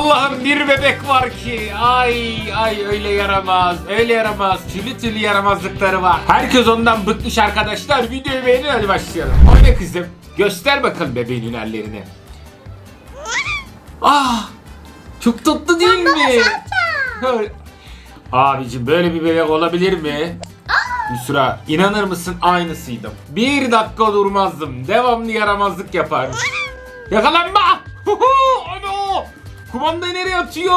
Allah'ım bir bebek var ki. Ay ay öyle yaramaz. Öyle yaramaz. Türlü türlü yaramazlıkları var. Herkes ondan bıkmış arkadaşlar. Videoyu beğenin hadi başlayalım. Oyna kızım. Göster bakalım bebeğin hünerlerini. Ah! Çok tatlı değil mi? Abicim böyle bir bebek olabilir mi? Yusra inanır mısın aynısıydım. Bir dakika durmazdım. Devamlı yaramazlık yaparmış. Yakalanma! Kumandayı nereye atıyor?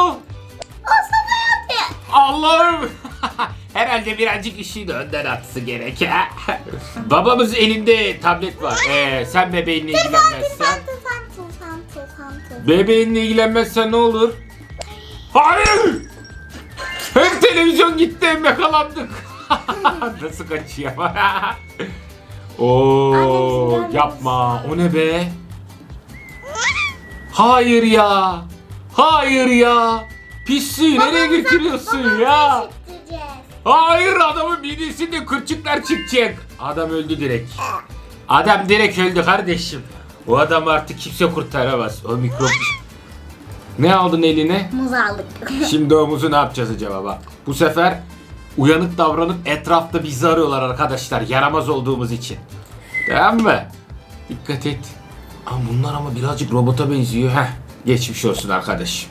Sana yaptı. Allah'ım! Herhalde birazcık işi de önden atsı gerek. Babamız elinde tablet var. Ee, sen bebeğinle ilgilenmezsen. Tufan tufan tufan tufan tufan. Bebeğinle ilgilenmezsen ne olur? Hayır! Hem televizyon gitti hem yakalandık. Nasıl kaçıyor? Oo, yapma. O ne be? Hayır ya. Hayır ya. Pisliği nereye götürüyorsun ya? Çektireceğiz. Hayır adamın midesinde kırçıklar çıkacak. Adam öldü direkt. Adam direkt öldü kardeşim. O adam artık kimse kurtaramaz. O mikrop... Ne aldın eline? Muz aldık. Şimdi o muzu ne yapacağız acaba bak. Bu sefer uyanık davranıp etrafta bizi arıyorlar arkadaşlar. Yaramaz olduğumuz için. Tamam mı? Dikkat et. Ama bunlar ama birazcık robota benziyor. Heh. Geçmiş olsun arkadaş.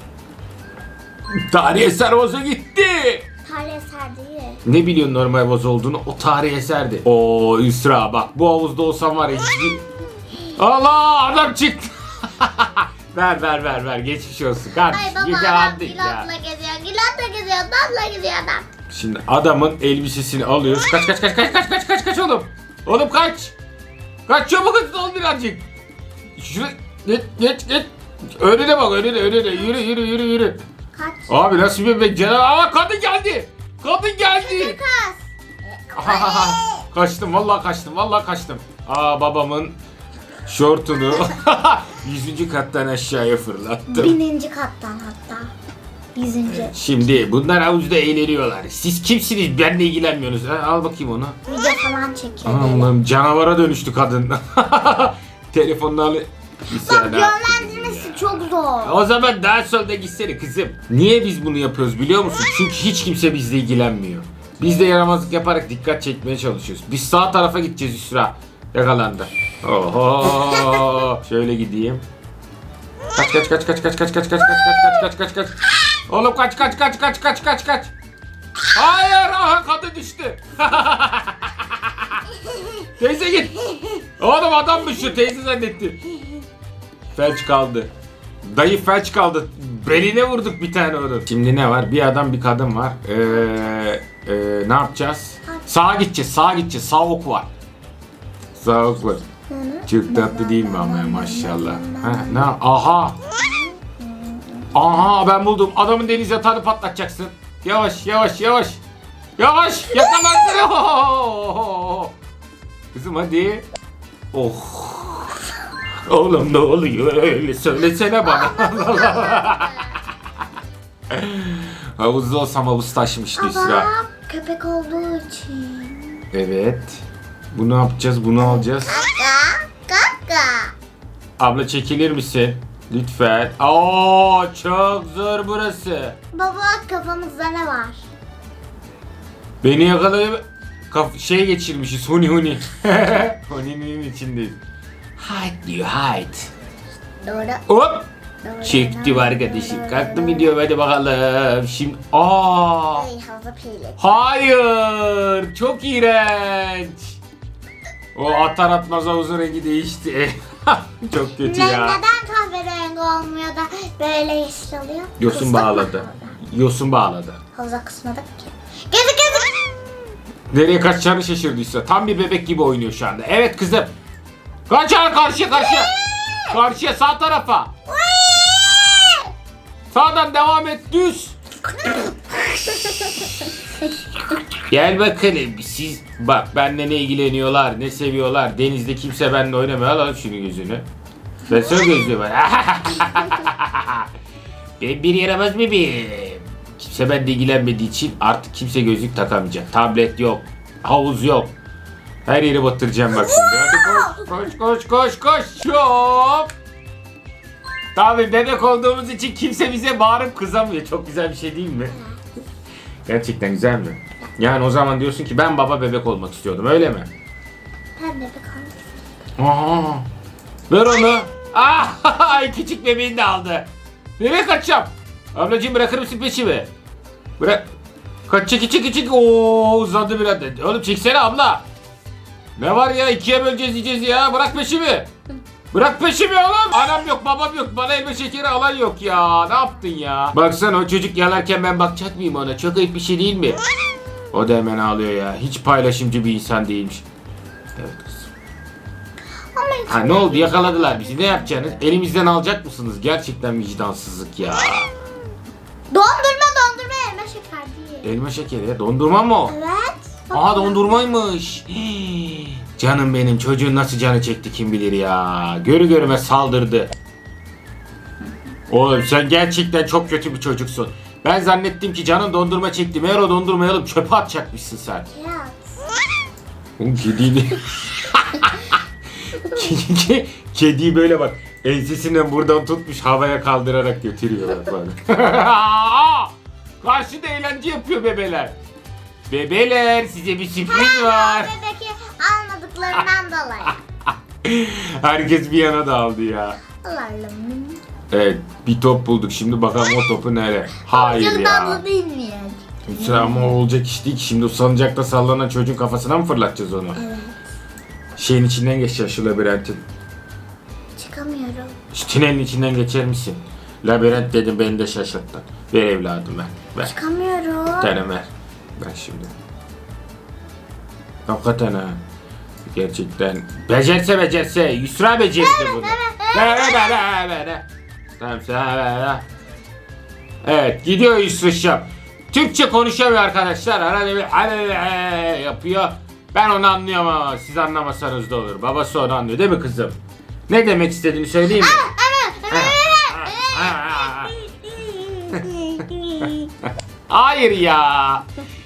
Tarih eser vazo gitti. Tarih eser değil. Ne biliyorsun normal vazo olduğunu? O tarih eserdi. Oo Yusra bak bu havuzda olsam var ya hiç... Allah adam çıktı. ver ver ver ver geçmiş olsun Ay kardeşim. baba adam. Gilat'la geziyor. Gilat'la geziyor. Dad'la geziyor adam. Şimdi adamın elbisesini alıyoruz. Kaç kaç kaç kaç kaç kaç kaç kaç oğlum. Oğlum kaç. Kaç çabuk hızlı ol birazcık. Şuraya geç geç geç. Önüne bak önüne önüne yürü yürü yürü yürü. Kaç. Abi nasıl bir canavar. Aa kadın geldi. Kadın geldi. Kas. kaçtım vallahi kaçtım vallahi kaçtım. Aa babamın şortunu 100. kattan aşağıya fırlattım. Bininci kattan hatta. Yüzüncü. Şimdi bunlar havuzda eğleniyorlar. Siz kimsiniz? Benle ilgilenmiyorsunuz. Ha, al bakayım onu. Video falan çekiyor. Allah'ım canavara dönüştü kadın. Telefonunu al. Bir Bak saniye. Çok zor. O zaman daha solda gitsene kızım. Niye biz bunu yapıyoruz biliyor musun? Çünkü hiç kimse bizle ilgilenmiyor. Biz de yaramazlık yaparak dikkat çekmeye çalışıyoruz. Biz sağ tarafa gideceğiz Yusra. Yakalandı. Oho. Şöyle gideyim. Kaç kaç kaç kaç kaç kaç kaç kaç kaç kaç kaç kaç kaç. Oğlum kaç kaç kaç kaç kaç kaç kaç. Hayır aha kadın düştü. teyze git. Oğlum adammış şu teyze zannetti. Felç kaldı. Dayı felç kaldı. Beline vurduk bir tane onu. Şimdi ne var? Bir adam bir kadın var. Ee, e, ne yapacağız? Sağa gideceğiz. Sağa gideceğiz. Sağ ok var. Sağ ok var. Çok tatlı değil mi ama ya, maşallah. Ha, ne? Aha. Aha ben buldum. Adamın deniz yatağını patlatacaksın. Yavaş yavaş yavaş. Yavaş yakalandın. Kızım hadi. Oh. Oğlum ne oluyor öyle söylesene bana. Havuzda olsam havuz taşmıştı. Ama köpek olduğu için. Evet. Bunu yapacağız, bunu alacağız. Kaka. Kaka. Abla çekilir misin? Lütfen. Aa çok zor burası. Baba kafamızda ne var? Beni yakalayıp kaf şey geçirmişiz huni huni. Huni'nin içindeyiz. Hide diyor hide. Doğru. Hop. Çektim arkadaşım. Kalktım gidiyorum hadi bakalım. Şimdi aa. Ay. Hayır. Çok iğrenç. O atar atmaz havuzun rengi değişti. çok kötü Ne, ya. neden kahverengi olmuyor da böyle yeşil oluyor? Yosun Kıstık bağladı. mı? Yosun bağladı. Havuza kısmadık ki. Gezi gezi. Nereye kaçacağını şaşırdıysa. Tam bir bebek gibi oynuyor şu anda. Evet kızım. Kaçar karşıya karşıya. Karşıya sağ tarafa. Sağdan devam et düz. Gel bakalım siz bak benimle ne ilgileniyorlar ne seviyorlar denizde kimse benimle oynamıyor al al şunu gözünü. Ben sana gözlüğü var. ben bir yaramaz bebeğim. Kimse benimle ilgilenmediği için artık kimse gözlük takamayacak. Tablet yok. Havuz yok. Her yeri batıracağım bak şimdi. Hadi koş koş koş koş koş. Hop. Tabii bebek olduğumuz için kimse bize bağırıp kızamıyor. Çok güzel bir şey değil mi? Gerçekten güzel mi? Yani o zaman diyorsun ki ben baba bebek olmak istiyordum öyle mi? Ben de bir kalmak Aa, ver onu. Ah, küçük bebeğini de aldı. Nereye kaçacağım? Ablacığım bırakır mısın peşimi? Bırak. Kaç çeki çeki çeki. Oo uzadı biraz. Oğlum çeksene abla. Ne var ya ikiye böleceğiz diyeceğiz ya. Bırak peşimi. Bırak peşimi oğlum. Anam yok babam yok. Bana elma şekeri alan yok ya. Ne yaptın ya? Baksana o çocuk yalarken ben bakacak mıyım ona? Çok ayıp bir şey değil mi? O da hemen ağlıyor ya. Hiç paylaşımcı bir insan değilmiş. Evet kızım. Ha ne oldu yakaladılar bizi ne yapacaksınız? Elimizden alacak mısınız? Gerçekten vicdansızlık ya. dondurma dondurma elma şeker değil. Elma şekeri ya dondurma mı o? Evet. Aa dondurmaymış. Hii. Canım benim çocuğun nasıl canı çekti kim bilir ya. Görü görüme saldırdı. Oğlum sen gerçekten çok kötü bir çocuksun. Ben zannettim ki canın dondurma çekti. Meğer o dondurmayı alıp çöpe atacakmışsın sen. Kediyi Ke- Kediyi böyle bak ensesinden buradan tutmuş havaya kaldırarak götürüyor bak bak. Aa! Karşıda eğlence yapıyor bebeler. Bebeler size bir sürpriz var. Bebeki almadıklarından dolayı. Herkes bir yana daldı ya. Allah'ım. Evet bir top bulduk şimdi bakalım o topu nere? Hayır ya. Sıra ama olacak iş değil ki. Şimdi o salıncakta sallanan çocuğun kafasına mı fırlatacağız onu? Evet. Şeyin içinden geçeceğiz şu labirentin. Çıkamıyorum. Şu tünelin içinden geçer misin? Labirent dedim beni de şaşırttın. Ver evladım ver. Ver. Çıkamıyorum. Tane ver. Ver şimdi. Hakikaten ha. Gerçekten. Becerse becerse. Yusra becerdi bunu. Tamam sen. Evet gidiyor Yusra'şım. Türkçe konuşamıyor arkadaşlar. Arada bir "Ale" yapıyor. Ben onu anlıyorum ama siz anlamasanız da olur. Babası onu anlıyor değil mi kızım? Ne demek istediğini söyleyeyim mi? Hayır ya.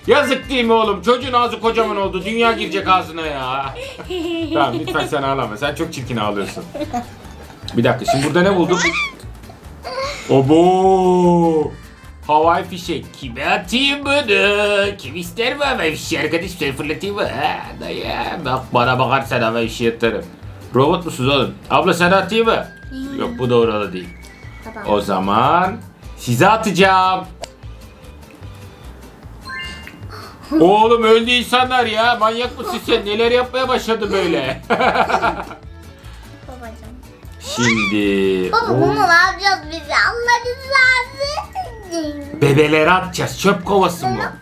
Yazık değil mi oğlum? Çocuğun ağzı kocaman oldu. Dünya girecek ağzına ya. tamam lütfen sen ağlama. Sen çok çirkin ağlıyorsun. Bir dakika şimdi burada ne bulduk? Obo! Havai fişek. Kime atayım bunu? Kim ister mi havai fişeği arkadaş? Sen fırlatayım mı? Ha, dayı. Bak bana bakarsan havai fişeği atarım. Robot musunuz oğlum? Abla sen atayım mı? Yok bu doğru değil. Tamam. O zaman size atacağım. Oğlum öldü insanlar ya. Manyak mısın sen? Neler yapmaya başladı böyle? Babacım. Şimdi Baba bunu ne yapacağız biz? Allah rızası. bebeleri atacağız. Çöp kovası mı?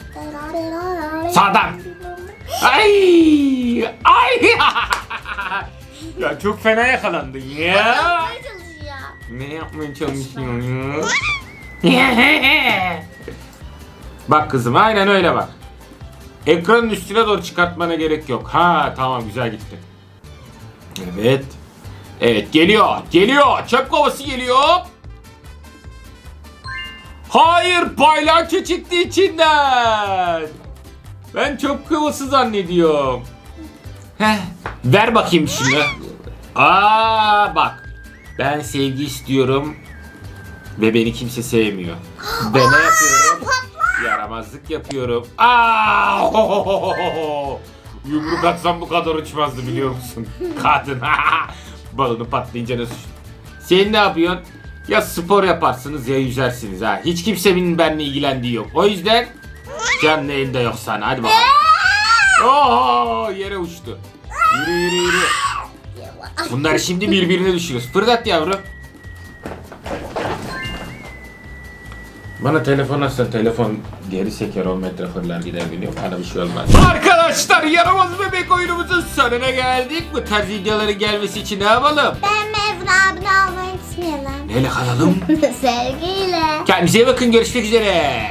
Sağdan. Ay! Ay! ya çok fena yakalandın ya. Yapmaya çalışıyor. Ne yapmaya çalışıyorsun ya? bak kızım aynen öyle bak. Ekranın üstüne doğru çıkartmana gerek yok. Ha tamam güzel gitti. Evet. Evet geliyor. Geliyor. Çöp kovası geliyor. Hayır paylaşçı çıktı içinden. Ben çöp kovası zannediyorum. Heh, ver bakayım şunu. Aa bak. Ben sevgi istiyorum. Ve beni kimse sevmiyor. Ben ne yapıyorum? Yaramazlık yapıyorum. Aa! Yumruk atsam bu kadar uçmazdı biliyor musun? Kadın. Balonu patlayınca nasıl? Sen ne yapıyorsun? Ya spor yaparsınız ya yüzersiniz ha. Hiç kimsenin benimle ilgilendiği yok. O yüzden canlı elinde yok sana. Hadi bakalım. Oo yere uçtu. Yürü yürü yürü. Bunları şimdi birbirine düşürüyoruz. Fırlat yavrum. Bana telefon atsan telefon geri seker 10 metre fırlar gider biliyor? Bana bir şey olmaz. Arkadaşlar yaramaz bebek oyunumuzun sonuna geldik. Bu tarz videoların gelmesi için ne yapalım? Ben Mevlüt abine almayı unutmayalım. Neyle kalalım? Sevgiyle. Kendinize iyi bakın görüşmek üzere.